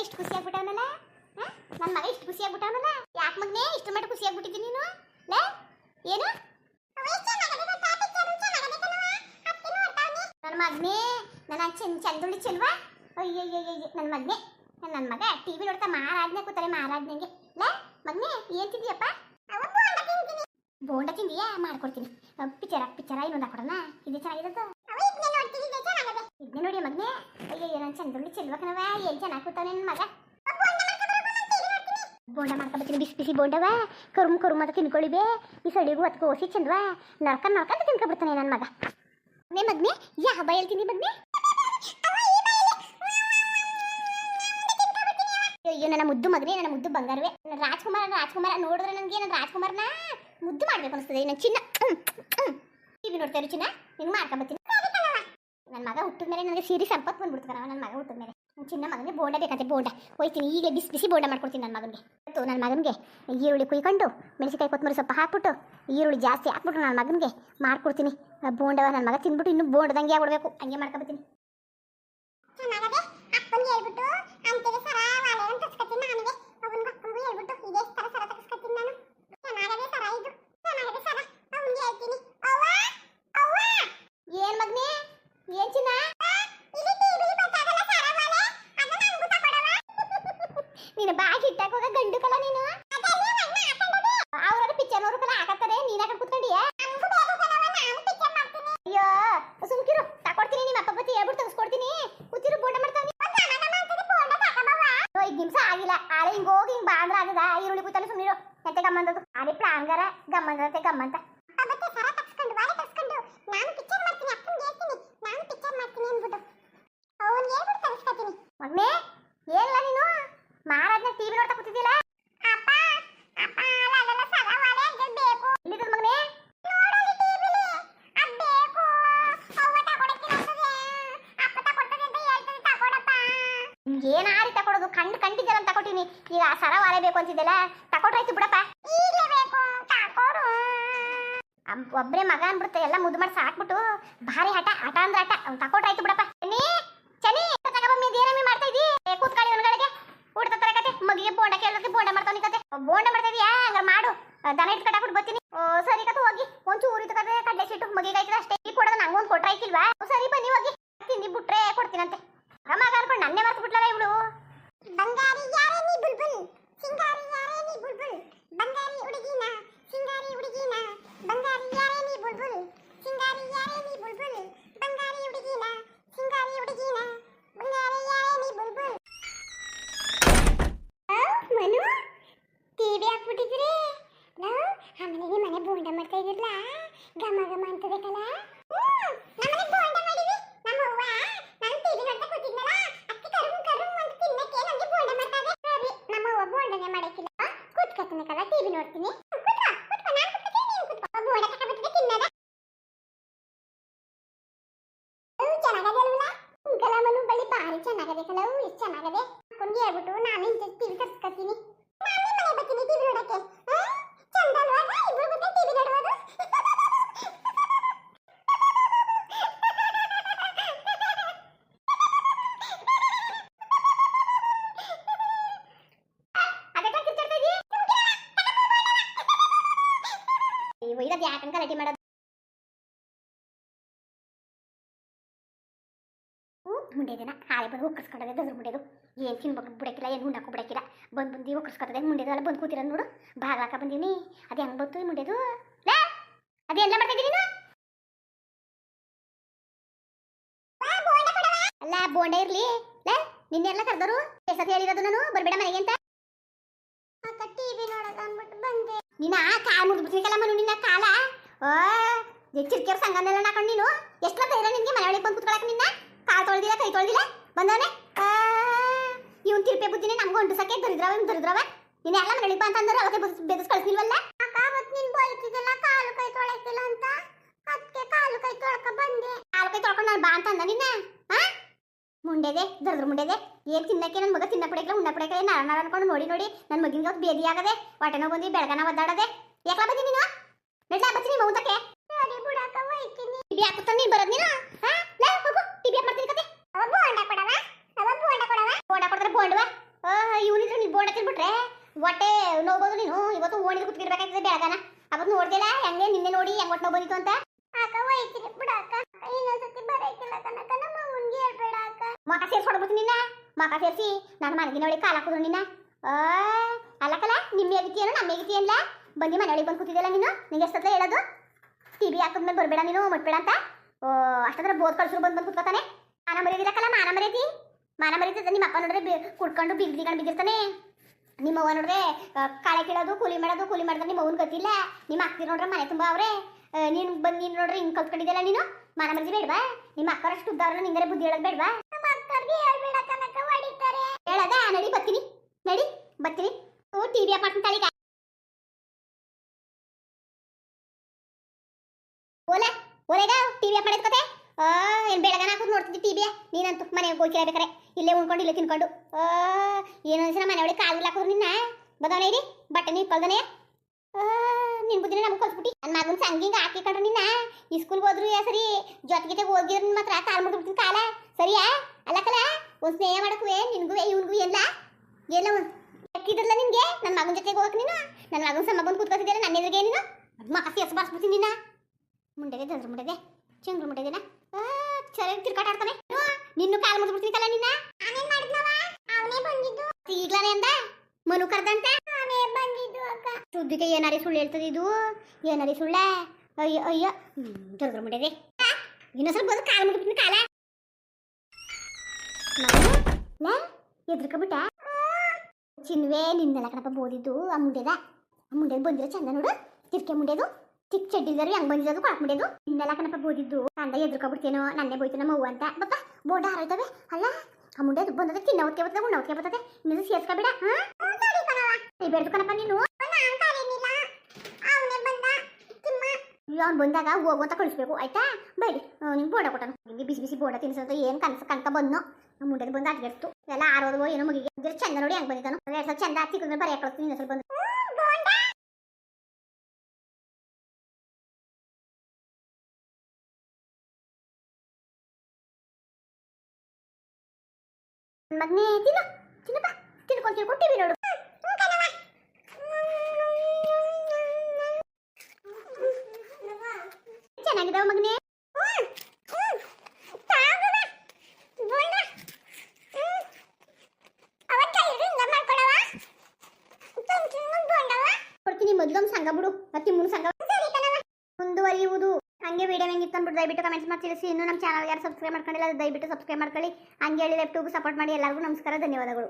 ಇಷ್ಟು ಖುಷಿ ಆಗ್ಬಿಟ್ಟವನಲ್ಲ ನನ್ನ ಮಗ ಇಷ್ಟು ಖುಷಿ ಯಾಕೆ ಮಗನೇ? ಇಷ್ಟು ಮಟ್ಟ ಖುಷಿ ನೀನು? ಲೇ? ಏನು? ನನ್ನ ನನ್ನ ಚೆನ್ ಚಂದುಳಿ ಚೆಲ್ವಾ? ಅಯ್ಯಯ್ಯಯ್ಯ ನನ್ನ ಮಗನೇ ನನ್ನ ಮಗ ಟಿವಿ ನೋಡ್ತಾ ಮಾರಾಜ್ನೆ ಕೂತಾರೆ ಮಾರಾಜ್ನೆಗೆ ಲೇ? ಮಗನೇ ಏನ್ ತಿಂದಿಯಪ್ಪ? ಬೋಂಡ ತಿಂದಿಯಾ ಮಾಡ್ಕೊಡ್ತೀನಿ. ಪಿಚ್ಚರ ಪಿಚ್ಚರ, ಇನ್ನೊಂದು ಹಾಕೊಡೋಣ? ಇದು ಚೆನ್ನಾಗಿರೋದು ಇದನ್ನೇ ನೋಡಿ ಮಗನೇ. ಅಯ್ಯಯ್ಯ ಚಂದ ಚಂದುಳ್ಳಿ ಚೆಲ್ವಕನವ ಏನ್ ಚೆನ್ನಾಗಿ ಕೂತಾನೆ ನನ್ನ ಮಗ? ಬೋಂಡ ಮಾಡ್ಕೊಬತ್ತೀನಿ ಬಿಸಿ ಬಿಸಿ ಬೋಂಡವ ಕರುಮ್ ಕರುಮ್ ಅಂತ ತಿನ್ಕೊಳ್ಳಿಬೇ ಈ ಸಡಿಗೂ ಹೊತ್ಕೊ ಓಸಿ ಚಂದ್ವ ನಡ್ಕೊಂಡ್ ನಡ್ಕೊಂಡ್ ತಿನ್ಕೊಬಿಡ್ತಾನೆ ನನ್ನ ಮಗ. ಮೇ ಮಗ್ನೆ, ಯಾ ಹಬ್ಬ ತಿಂದಿ ಮಗ್ನೆ? ಅಯ್ಯೋ, ನನ್ನ ಮುದ್ದು ಮಗನೇ, ನನ್ನ ಮುದ್ದು ಬಂಗಾರವೇ. ನನ್ನ ರಾಜ್ಕುಮಾರ ರಾಜ್ಕುಮಾರ ನೋಡಿದ್ರೆ ನನಗೆ ನನ್ನ ರಾಜ್ಕುಮಾರನ ಮುದ್ದು ಮಾಡ್ಬೇಕು ಅನಿಸ್ತದೆ. ನನ್ನ ಚಿನ್ನ ಟಿವಿ ನೋಡ್ತಾ ಇರು ಚಿನ್ನ? ನಿಂಗೆ ಮಾಡ್ಕೊಂಬತ್ತೀನಿ. ನನ್ನ ಮಗ ಹುಟ್ಟಿದ ಮೇಲೆ ನನಗೆ ಸೀರೆ ಸಂಪತ್ತು ಬಂದ್ಬಿಡ್ತಾರ ನನ್ನ ಮಗ ಹುಟ್ಟಿದ ಮೇಲೆ. ನನ್ನ ಚಿನ್ನ ಮಗನಿಗೆ ಬೋಂಡ ಬೇಕಂತೆ ಬೋಂಡ. ಹೋಯ್ತೀನಿ ಈಗ ಬಿಸಿ ಬಿಸಿ ಬೋಂಡ ಮಾಡ್ಕೊಡ್ತೀನಿ ನನ್ನ ಮಗನಿಗೆ. ಇವತ್ತು ನನ್ನ ಮಗನಿಗೆ ಈರುಳ್ಳಿ ಕುಯ್ಕೊಂಡು ಮೆಣಸಿಕಾಯಿ ಕೊತ್ತಂಬರಿ ಸೊಪ್ಪು ಹಾಕ್ಬಿಟ್ಟು, ಈರುಳ್ಳಿ ಜಾಸ್ತಿ ಹಾಕ್ಬಿಟ್ಟು ನನ್ನ ಮಗನಿಗೆ ಮಾಡ್ಕೊಡ್ತೀನಿ. ಬೋಂಡವ ನನ್ನ ಮಗ ತಿಂದ್ಬಿಟ್ಟು ಇನ್ನೂ ಬೋಂಡದಂಗೆ ಆಗ್ಬಿಡ್ಬೇಕು. ಹಂಗೆ ಮಾಡ್ಕೊಬತ್ತೀನಿ. ಹೇಳ್ಬಿಟ್ಟು ಅಂತೆಗೆ ಸರ ವಾಲೆನ ತಸ್ಕತ್ತೀನಿ ನನಗೆ ಅವನಿಗೆ ಅಪ್ಪನಿಗೂ ಹೇಳ್ಬಿಟ್ಟು ಇದೇ ತರ ಸರ ತಸ್ಕತ್ತೀನಿ ನಾನು ಚೆನ್ನಾಗದೆ ಸರ ಇದು ಚೆನ್ನಾಗದೆ ಸರ ಅವನಿಗೆ ಹೇಳ್ತೀನಿ ಅವ್ವ ಅವ್ವ ಏನ್ ಮಗ್ನೆ ಏನ್ ಚಿನ್ನ ನೀನು ಬಾಗಿ ಇಟ್ಟಾಕ ಹೋಗ ಗಂಡು ಕಲ ನೀನು ಅವ್ರ ಪಿಕ್ಚರ್ ನೋಡು ಕಲ ಹಾಕತ್ತಾರೆ ನೀನ್ ಹಾಕೊಂಡು ಕುತ್ಕೊಂಡಿಯ ಅಯ್ಯೋ ಸುಮ್ಕಿರು ತಕೊಡ್ತೀನಿ ನಿಮ್ಮ ಅಪ್ಪ ಬತ್ತಿ ಹೇಳ್ಬಿಟ್ಟು ತೆಗೆಸ್ಕೊಡ್ತೀನಿ ಕೂತಿರು ಬೋಂಡ ಮಾಡ್ತಾನೆ ಐದು ನಿಮಿಷ ಆಗಿಲ್ಲ ಆಳೆ ಹಿಂಗ್ ಹೋಗಿ ಹಿಂಗ್ ಬಾಂದ್ರ ಆಗದ ಈರುಳ್ಳಿ ಕೂತಲ್ಲಿ ಸುಮ್ಮನಿರು ಮತ್ತೆ ಗಮ್ಮಂದದು ಆಳೆ ಗಮ್ಮಂದತೆ ಗಮ್ಮಂತ. ಮಗ್ನೆ ಏನಿಲ್ಲ ನೀನು ಮಾರಾಜ್ನ ಟಿವಿ ನೋಡ್ತಾ ಅಪ್ಪ ಅಪ್ಪ, ಅಲ್ಲ ಸರ ವಾಲೆ ಬೇಕು. ಎಲ್ಲಿದೆ ಮಗನೇ ಏನ್ ಆರಿ ತಕೊಡೋದು ಕಂಡು, ಕಂಡಿದ್ದಲ್ಲ ಅಂತ ತಕೊಟ್ಟಿನಿ ಈಗ ಸರ ವಾಲೆ ಬೇಕು ಅಂತಿದ್ದಲ್ಲ ತಕೊಟ್ರಾಯ್ತು ಬಿಡಪ್ಪ. ಒಬ್ರೇ ಮಗ ಅನ್ಬಿಡುತ್ತೆ ಎಲ್ಲ ಮುದ್ದು ಮಾಡಿ ಸಾಕ್ಬಿಟ್ಟು ಭಾರಿ ಹಠ ಹಠ ಅಂದ್ರೆ ಹಠ. ಅವ್ನು ತಕೊಟ್ರಾಯ್ತು ಬಿಡಪ್ಪ. ಚನಿ ಚನಿ ತಗೊಬಮ್ಮಿ ಇದೇನಮ್ಮಿ ಮಾಡ್ತಾ ಇದ್ದೀ. ಕೂತ್ಕೊಳ್ಳಿ ಒಂದ್ಗಳಿಗೆ ಊಟ ತರಕತೆ ಮಗಿಗೆ ಬೋಂಡ ಕೇಳೋದಕ್ಕೆ ಬೋಂಡ ಮಾಡ್ತಾವ ಕತೆ. ಬೋಂಡ ಮಾಡ್ತಾ ಇದೀಯಾ? ಹಂಗಾರೆ ಮಾಡು. ದನ ಇಟ್ಟು ಕಟ್ಟಾಕ್ಬಿಟ್ಟು ಬರ್ತೀನಿ. ಸರಿ ಕತೆ ಹೋಗಿ ಒಂಚೂರು ಊರಿ ತಗದೆ ಕಡ್ಲೆ ಸಿಟ್ಟು ಮಗಿಗೆ ಆಯ್ತದ ಅಷ್ಟೇ ಈ ಕೊಡೋದು ನಂಗೊಂದು ಕೊಟ್ರಾಯ್ಕಿಲ್ವಾ ಓ, ಸರಿ ಬನ್ನಿ ಹೋಗಿ ತಿಂದಿ ಬಿಟ್ರೆ ಕೊಡ್ತೀನಂತೆ ಮಗ ಮಗ ಅನ್ಕೊಂಡು ನನ್ನೇ ಮರ್ತು ಬಿಟ್ಲಲ್ಲ ಇವಳು ಬಂಗಾರಿ ಯಾರೇ ನೀ ಬುಲ್ಬುಲ್ ಸಿಂಗಾರಿ ಯಾರೇ ನೀ ಬುಲ್ಬುಲ್ ಬಂಗಾರಿ ಹುಡುಗಿನ ಸಿಂಗಾರಿ ಹುಡುಗಿನ ಬಂಗಾರಿ ಯಾರೇ ನೀ ಬುಲ್ಬುಲ್ ಸಿಂಗಾರಿ ಯಾರೇ ನೀ ಬುಲ್ಬುಲ್ ಬಂಗಾರಿ ಹುಡುಗಿನ ಸಿಂಗಾರಿ ಹುಡುಗಿನ ಬಂಗಾರಿ ಯಾರೇ ನೀ ಬುಲ್ಬುಲ್ ಮನು ಟಿವಿ ಹಾಕ್ಬಿಟ್ಟಿದ್ರಿ ನಾವು ಆಮೇಲೆ ಮನೆ ಬೋಂಡ ಮಾಡ್ತಾ ಇದ್ರಲ್ಲ ಘಮ ಘಮ ಅಂತಬೇಕಲ್ಲ ನಮ್ಮನೆ ಬೋಂಡ ಮಾಡಿದ್ವಿ ನಮ್ಮ ಅವ್ವ ನಾನು ಟಿವಿ ನೋಡ್ತಾ ಕೂತಿದ್ನಲ್ಲ ಅಕ್ಕಿ ಕರುಮ್ ಕರುಮ್ ಅಂತ ತಿನ್ನಕ್ಕೆ ನನಗೆ ಬೋಂಡ ಮಾಡ್ತಾ ಇದೆ ಸರಿ ನಮ್ಮ ಅವ್ವ ಬೋಂಡನೆ ಮಾಡಕ್ಕಿಲ್ಲ ಕೂತ್ಕೊತೀನಕ್ಕಲ್ಲ ಟಿವಿ ನೋಡ್ತೀನಿ ಕೂತ್ಕೋ ಕೂತ್ಕೋ ನಾನು ಕೂತ್ಕೊತೀನಿ ನೀನು ಕೂತ್ಕೋ ಬೋಂಡ ತಗೊಬಿಟ್ಟಿದೆ ತಿನ್ನದ? ಚೆನ್ನಾಗದಲ್ವಲ್ಲ ಕಲ ಮನು ಬಳಿ ಭಾರಿ ಚೆನ್ನಾಗದೆ. ಹಾಕೊಂಡು ಹೇಳ್ಬಿಟ್ಟು ನಾನು ಟಿವಿ ತರ್ಸ್ಕೊತೀನಿ. ಮನೆ ಟಿವಿ ನೋಡಕ್ಕೆ ಆ? ಚಂದ ಅಲ್ವಾ ಇಬ್ರು ಮತ್ತೆ ಟಿವಿ ನೋಡುವುದು ಅದಕ್ಕೆ ಕಿರ್ಚಾಡ್ತಾ ಇದೀಯ? ಅಯ್ಯೋ, ಇದಕ್ಕೆ ಯಾಕಂತ ರೆಡಿ ಮಾಡೋದು ಮುಂಡೆ ದಿನ ಹಾಳೆ ಬಂದು ಒಕ್ಕರ್ಸ್ಕೊಂಡದೆ ದದ್ರ ಮುಂಡೆದು. ಏನು ತಿನ್ಬೇಕು ಬಿಡಕ್ಕಿಲ್ಲ ಏನು ಉಣ್ಣಕ್ಕೂ ಬಿಡಕ್ಕಿಲ್ಲ. ಬಂದು ಬಂದು ಒಕ್ಕರ್ಸ್ಕೊತದೆ ಮುಂಡೆದೆಲ್ಲ ಬಂದು ಕೂತಿರೋದು ನೋಡು. ಭಾಗ ಹಾಕ ಬಂದೀನಿ ಅದು ಹೆಂಗೆ ಬಂತು ಮುಂಡೆದು? ಲೇ! ಅದೆಲ್ಲ ಮಾಡ್ತಾ ಇದ್ದೀನಿ ನೀನು? ಅಲ್ಲ ಬೋಂಡೆ ಇರ್ಲಿ. ಲೇ ನಿನ್ನೆಲ್ಲ ಕರೆದರು? ಎಷ್ಟೊತ್ತು ಹೇಳಿರೋದು ನಾನು ಬರ್ಬೇಡ ಮನೆಗೆ ಅಂತ. ಟಿವಿ ನೋಡೋದು ಅಂದ್ಬಿಟ್ಟು ಬಂದೆ. ನಿನ್ನ ಕಾಲು ಮುಗಿದ್ಬಿಟ್ಟಿಕಲ್ಲ ಮನು ನಿನ್ನ ಕಾಲ? ಓ ಚಿರ್ಕಿಯರ್ ಸಂಗನೆಲ್ಲ ನಾಕೊಂಡು ನೀನು? ಎಷ್ಟೊತ್ತ ಧೈರ್ಯ ನಿನ್ಗೆ? ತೊಳ್ದಿಲ್ಲ ಬಂದವನೆ? ಇವನ್ ತಿರ್ಪೆ ಬುದ್ಧಿನೇ ನಮ್ಗೆ ಹೊಂಟಸಕ್ಕೆ ದರಿದ್ರವ ಇವ್ನು ದರಿದ್ರವ. ನೀನು ಎಲ್ಲ ಮನೆಗೆ ಬಾ ಅಂತಂದ್ರೆ ಅವತ್ತೆ ಬೆದಸ್ ಕಳಿಸ್ಲಿಲ್ವಲ್ಲ ಅಕ್ಕ ಅವತ್ತು ನೀನು ಬೈತಿದ್ದಲ್ಲ ಕಾಲು ಕೈ ತೊಳಕಿಲ್ಲ ಅಂತ? ಅದಕ್ಕೆ ಕಾಲು ಕೈ ತೊಳ್ಕ ಬಂದೆ. ಕಾಲು ಕೈ ತೊಳ್ಕೊಂಡು ನಾನು ಬಾ ಅಂತ ಅಂದ ನಿನ್ನ ಮುಂಡೆದೆ ದರದ್ರ ಮುಂಡೆದೆ. ಏನ್ ತಿನ್ನಕ್ಕೆ? ನನ್ನ ಮಗ ತಿನ್ನ ಪಡೆಯಲ್ಲ ಉಣ್ಣ ಪಡೆಯಲ್ಲ ಅನ್ಕೊಂಡು ನೋಡಿ ನೋಡಿ. ನನ್ನ ಮಗಿನ ಬೇದಿ ಆಗದೆ ಹೊಟ್ಟೆನೋ ಬಂದು ಬೆಳಗನ ಒದ್ದಾಡದೆ. ಬಂದಿ ನೀನು? ನಡ್ಲಾ ಬತ್ತೀನಿ ಮೌತಕ್ಕೆ ಹೋಯ್ತೀನಿ. ನೀನ್ ಬರೋದ್ ನೀನು? ಹಾ ಲೇ ಹೋಗು ಟಿಬಿ ಹಾಕ್ ಮಾಡ್ತೀನಿ ಕತೆ ಅವ ಬೋಂಡ ಕೊಡವ ಅವ ಬೋಂಡ ಕೊಡವ ಬೋಂಡ ಕೊಡ್ತಾರೆ ಬೋಂಡವ ಇವನಿದ್ರೆ ನೀನ್ ಬೋಂಡ ತಿನ್ಬಿಟ್ರೆ ಹೊಟ್ಟೆ ನೋಬೋದು ನೀನು ಇವತ್ತು ಓಣಿಗೆ ಕುತ್ಕಿರ್ಬೇಕಾಗ್ತದೆ ಬೆಳಗನ. ಅವತ್ತು ನೋಡ್ದಿಲ್ಲ ಹೆಂಗೆ ನಿನ್ನೆ ನೋಡಿ ಹೆಂಗ್ ಒಟ್ಟು ಬಂದಿತ್ತು ಅಂತ. ಅಕ್ಕ ಹೋಯ್ತೀನಿ. ಬಿಡಾಕ ಇನ್ನೊಂದ್ಸತಿ ಬರಕಿಲ್ಲ ಕನಕ ನಮ್ಮ ಅವ್ನ್ಗೆ ಹೇಳ್ಬೇಡ ಅಕ್ಕ. ಮಕ ಸೇರ್ಸ್ಕೊಡ್ಬಿಟ್ಟು ನಿನ್ನ. ಮಕ ಸೇರಿಸಿ ನನ್ನ ಮನೆಗೆ ನೋಡಿ ಕಾಲ ಹಾಕಿದ್ರು ನಿನ್ನ. ಅಲ್ಲಕಲ್ಲ ನಿಮ್ಮ ಹೇಗಿತೀಯನೋ ನಮ್ಮ ಹೇಗಿತೀಯಲ್ಲ ಬಂದು ಮನೆಯೊಳಗೆ ಬಂದು ಕೂತಿದ್ದಲ್ಲ ನೀನು? ನಿಂಗೆ ಎಷ್ಟತ್ರ ಹೇಳೋದು? ಟಿ ವಿ ಹಾಕಿದ್ಮೇಲೆ ಬರಬೇಡ ನೀನು ಮುಟ್ಬೇಡ ಅಂತ? ಓ ಅಷ್ಟತ್ರ ಬೋದ್ ಕಳ್ಸರು ಬಂದು ಬಂದು ಕೂತ್ಕೋತಾನೆ. ಮಾನ ಮರ್ಯಾದಿಲ್ಲಕಲ್ಲ ಮಾನ ಮರ್ಯಾದಿ. ಮಾನ ಮರ್ಯಾದಿ ನಿಮ್ಮ ಅಪ್ಪ ನೋಡ್ರೆ ಬಿ- ಕುಡ್ಕೊಂಡು ಬಿಗ್ದಿಕೊಂಡು ಬಿದ್ದಿರ್ತಾನೆ. ನಿಮ್ಮ ಅವ್ವ ನೋಡ್ರೆ ಕಾಳೆ ಕೀಳೋದು ಕೂಲಿ ಮಾಡೋದು ಕೂಲಿ ಮಾಡಿದ್ರೆ ನಿಮ್ಮ ಅವ್ನ ಗೊತ್ತಿಲ್ಲ. ನಿಮ್ಮ ಅಕ್ಕಿ ನೋಡ್ರೆ ಮನೆ ತುಂಬ ಅವ್ರೆ. ನೀನು ಬಂದು ನೀನು ನೋಡ್ರೆ ಹಿಂಗೆ ಕಲ್ತ್ಕೊಂಡಿದ್ದಲ್ಲ ನೀನು? ಮನ ಮರ್ಜಿ ಬೇಡವಾ? ನಿಮ್ಮ ಅಕ್ಕರಷ್ಟು ಉದ್ದಾರ ನಿಂಗಾರೆ ಬುದ್ಧಿ ಹೇಳೋದು ಬೇಡವಾ? ಹೇಳದ? ನಡಿ ಬರ್ತೀನಿ. ನಡಿ ಬರ್ತೀನಿ. ಓ ಟಿ ವಿ ಅಪಾರ್ಟ್ಮೆಂಟ್ ತಾಳಿಗ. ಓಲೆ ಓಲೆಗ ಟಿ ವಿ ಕತೆ? ಏನು ಬೆಳಗನ ಹಾಕೋದು ನೋಡ್ತಿದ್ದಿ ಟಿ ವಿ ನೀನಂತೂ ಮನೆಗೆ ಹೋಗಿ ಕೇಳಬೇಕಾರೆ. ಇಲ್ಲೇ ಉಣ್ಕೊಂಡು, ಇಲ್ಲೇ ತಿನ್ಕೊಂಡು. ಏನೋ ಸಲ ಮನೆ ಒಳಗೆ ಕಾಲು ಹಾಕೋರು ನಿನ್ನ? ಬದವನೇ ಇರಿ, ಬಟ್ಟೆ ನೀರು ಕಳ್ದನೆ. ನಿನ್ ಬುದ್ಧಿನ ನಮ್ಗೆ ಕಲ್ಸ್ಬಿಟ್ಟು. ನನ್ನ ಮಗನ ಸಂಗಿಂಗ ಹಾಕಿಕೊಂಡ್ರೆ ನಿನ್ನ? ಈ ಸ್ಕೂಲ್ಗೆ ಹೋದ್ರು ಸರಿ? ಜೊತೆಗೆ ಹೋಗಿದ್ರೆ ನಿನ್ನ ಮಾತ್ರ ಕಾಲು ಮುಟ್ಬಿಡ್ತೀನಿ ಕಾಲ? ಸರಿಯಾ? ಅಲ್ಲಕಲ್ಲ ಒಂದು ಸ್ನೇಹ ಮಾಡಕ್ಕೂ ನಿನ್ಗೂ ಇವನ್ಗೂ ಎಲ್ಲ ಎಲ್ಲ ಎಕ್ಕಿದ್ರಲ್ಲ ನಿನಗೆ? ನನ್ನ ಮಗನ ಜೊತೆಗೆ ಹೋಗಕ್ಕೆ ನೀನು? ನನ್ನ ಮಗನ ಸಮ ಬಂದು ಕೂತ್ಕೊತಿದ್ದೀರ ನನ್ನ ಎದುರಿಗೆ ನೀನು? ಮಕ ಸೇರ್ಸಿ ಬಾರಿಸ್ಬಿಡ್ತೀನಿ ನಿನ್ನ. ಮುಂಡೆಗೆ ದಂದ್ರ ಮುಂಡೆಗೆ ಚಂಗ್ರು ಮುಂಡೆದಿನ? ಚೆನ್ನಾಗಿ ತಿರ್ಕಾಟ ಆಡ್ತಾನೆ. ನಿನ್ನ ಕಾಲು ಮುಟ್ಬಿಡ್ತೀನಿ ಕಲ್ಲ ನಿನ್ನ? ಆಮೇಲೆ ಮಾಡಿದ್ನವ ಅವನೇ ಬಂದಿದ್ದು. ಈಗ್ಲಾನೆ ಅಂದ? ಮನು ಕರ್ದಂತ? ಅವನೇ ಬಂದಿದ್ದು ಅಕ್ಕ. ಸುದ್ದಿಗೆ ಏನಾರಿ ಸುಳ್ಳು ಹೇಳ್ತದ ಇದು? ಏನಾರಿ ಸುಳ್ಳ? ಅಯ್ಯ ಅಯ್ಯ. ದಂದ್ರ ಮುಂಡೆದೆ ಇನ್ನೊಂದ್ಸಲ ಬಂದು ಕಾಲು ಮುಟ್ಬಿಡ್ತೀನಿ ಕಾಲ. ಎದ್ರಕಬಿಟ್ಟ? ಚಿನ್ವೇ ನಿನ್ನೆಲ್ಲ ಕಣಪ್ಪ ಬೋದಿದ್ದು ಆ ಮುಂಡೆದ. ಆ ಮುಂಡೆದು ಬಂದಿರೋ ಚಂದ ನೋಡು. ತಿರ್ಕೆ ಮುಂಡೆದು. ಚಿಕ್ಕ ಚಡ್ಡಿದಾರು ಹೆಂಗ್ ಬಂದಿದ್ದು ಕೊಳಕ್ ಇನ್ನೆಲ್ಲ ಕನಪ ಬೋದಿದ್ದು. ಕಂದ ಎದ್ರಕೊಬಿಡ್ತೇನೋ, ನನ್ನೇ ಬೋಯ್ತು ನಮ್ಮ ಅವ್ವ ಅಂತ. ಬಪ್ಪ, ಬೋಡ ಹಾರೋಯ್ತವೆ. ಅಲ್ಲ, ಆ ಮುಂಡೆದು ಬಂದದ, ತಿನ್ನ ಹೊತ್ತಿಗೆ ಬರ್ತದೆ, ಉಣ್ಣ ಹೊತ್ತಿಗೆ ಬರ್ತದೆ. ಇನ್ನೊಂದು ಸೇರ್ಸ್ಕೊಬೇಡ ಹಾ? ಬೇಡ್ದು ಕಣಪ್ಪ ನೀನು. ಅವ್ನು ಬಂದಾಗ ಹೋಗು ಅಂತ ಕಳಿಸ್ಬೇಕು. ಆಯ್ತಾ? ಬೈರಿ ನಿಂಗೆ ಬೋಡ ಕೊಟ್ಟನು. ನಿಮಗೆ ಬಿಸಿ ಬಿಸಿ ಬೋಡ ತಿನ್ಸಂತ ಏನು ಕನ್ಸ ಕನಕ ಬಂದ್ನು. ಆ ಮುಂಡೆದು ಬಂದು ಅಡ್ಗೆಡ್ತು ಎಲ್ಲ ಆರೋದು ಏನೋ ಮುಗಿಗೆ. ಚಂದ ನೋಡಿ ಹೆಂಗ್ ಬಂದಿದ್ದಾನು. ಎರಡು ಸ್ವಲ್ಪ ಚಂದ ಹಾಕಿ ಬರೆಯ ಕಳಿಸ್ತೀನಿ ಇನ್ನೊಂದು ಸ್ವಲ್ಪ ಬಂದು. ಮಗ್ನೇ, ತಿನ್ನು, ತಿನ್ನಪ್ಪ. ತಿನ್ಕೊಂಡು ತಿನ್ಕೊಂಡು ಟಿವಿ ನೋಡು. ಚೆನ್ನಾಗಿದಾವ ಮಗನೇ? ಕೊಡ್ತೀನಿ ಮೊದಲೊಂದು ಸಂಘ ಬಿಡು. ಮತ್ತೆ ಮುಂದೆ ಸಂಘ ಮುಂದುವರಿಯುವುದು. ಹಂಗೆ ವಿಡಿಯೋ ಹೆಂಗಿತ್ತು ಅಂದ್ಬಿಟ್ಟು ದಯವಿಟ್ಟು ಕಮೆಂಟ್ಸ್ ಮಾಡಿ ತಿಳಿಸಿ. ಇನ್ನು ನಮ್ಮ ಚಾನಲ್ ಯಾರು ಸಬ್ಸ್ಕ್ರೈಬ್ ಮಾಡ್ಕೊಂಡಿಲ್ಲ ದಯವಿಟ್ಟು ಸಬ್ಸ್ಕ್ರೈಬ್ ಮಾಡ್ಕೊಳ್ಳಿ. ಹಂಗೆ ಹೇಳಿ ಲೆಫ್ಟ್ ಸಪೋರ್ಟ್ ಮಾಡಿ ಎಲ್ಲರಿಗೂ ನಮಸ್ಕಾರ, ಧನ್ಯವಾದಗಳು.